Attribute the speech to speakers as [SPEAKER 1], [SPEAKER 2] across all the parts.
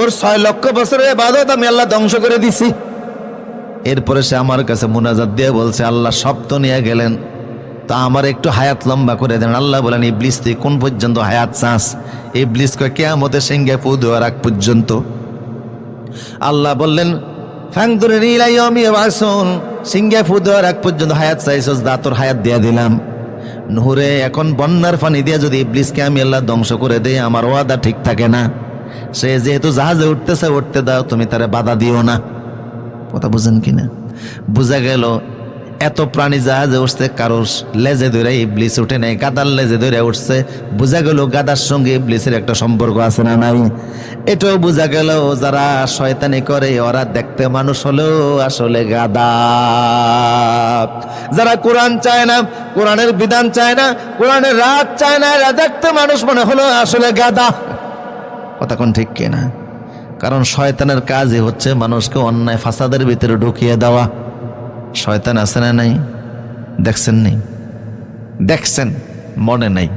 [SPEAKER 1] ওর ছয় লক্ষ বছরের এবাদত আমি আল্লাহ ধ্বংস করে দিছি। এরপরে সে আমার কাছে মুনাজাত দিয়ে বলছে, আল্লাহ তো নিয়ে গেলেন, তা আমার একটু হায়াত লম্বা করে দেন। আল্লাহ বলেন, ইবলিস, তুই কোন পর্যন্ত হায়াত চাস? ইবলিস কয়, কেয়ামতে সিংহে পু দেওয়ার আগ পর্যন্ত। আল্লাহ বললেন ফু দেওয়ার পর্যন্ত হায়াত হায়াত দিয়া দিলাম। নহরে, এখন বন্যার দিয়ে যদি আমি আল্লাহ ধ্বংস করে দেই, আমার ওয়াদা ঠিক থাকে না। সে যেহেতু জাহাজে উঠতেছে, উঠতে দাও, তুমি তারে বাধা দিও না। কথা বুঝেন কিনা? বোঝা গেল, এত প্রাণী জাহাজে উঠছে, কারোর লেজে ধরে ইবলিস উঠে নেই, গাদার লেজে ধরে উঠছে। বোঝা গেল, গাদার সঙ্গে ইবলিসের একটা সম্পর্ক আছে না নাই? এটাও বোঝা গেল, যারা শয়তানি করে, ওরা দেখতে মানুষ হলেও আসলে গাদা। যারা কোরআন চায় না, কোরআনের বিধান চায় না, কোরআনের রাত চায় না, এরা দেখতে মানুষ মনে হলো আসলে গাদা। কথা কোন ঠিক কিনা? কারণ শয়তানের কাজই হচ্ছে মানুষকে অন্যায় ফাসাদের ভিতরে ঢুকিয়ে দেওয়া। শয়তান আছে না নাই? দেখছেন নেই দেখছেন, মনে নাই।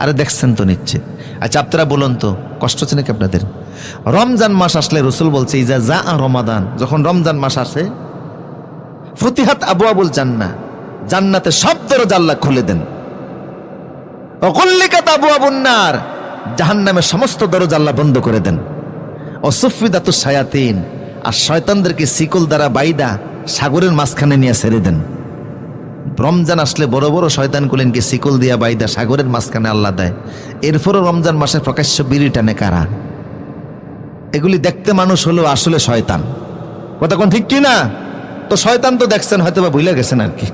[SPEAKER 1] আরে দেখছেন তো নিচ্ছে আচ্ছা আপনারা বলুন তো, কষ্ট হচ্ছে নাকি আপনাদের? রমজান মাস আসলে রসুল বলছে, ইজা যা রমাদান। যখন রমজান মাস আসে প্রতিহাত আবু আবুল জান্না জান্নাতে সব দরজা আল্লাহ খুলে দেন। অকল্লিকাত আবু আবুন্নার জাহান নামের সমস্ত দরজা আল্লাহ বন্ধ করে দেন। অসুফিদাতু সায়াতিন আর শয়তানদেরকে শিকল দ্বারা বাইদা সাগরের মাঝখানে নিয়ে ছেড়ে দেন। রমজান আসলে বড় বড় শয়তান কুলেনকে শিকল দিয়া বাইদা সাগরের মাঝখানে আল্লাহ দেয়। এরপরও রমজান মাসে প্রকাশ্য বিড়ি টানে কারা? এগুলি দেখতে মানুষ হলো আসলে শয়তান। কথা কোন ঠিক কি না তো শয়তান তো দেখছেন হয়তো বা ভুলে গেছেন আর কি।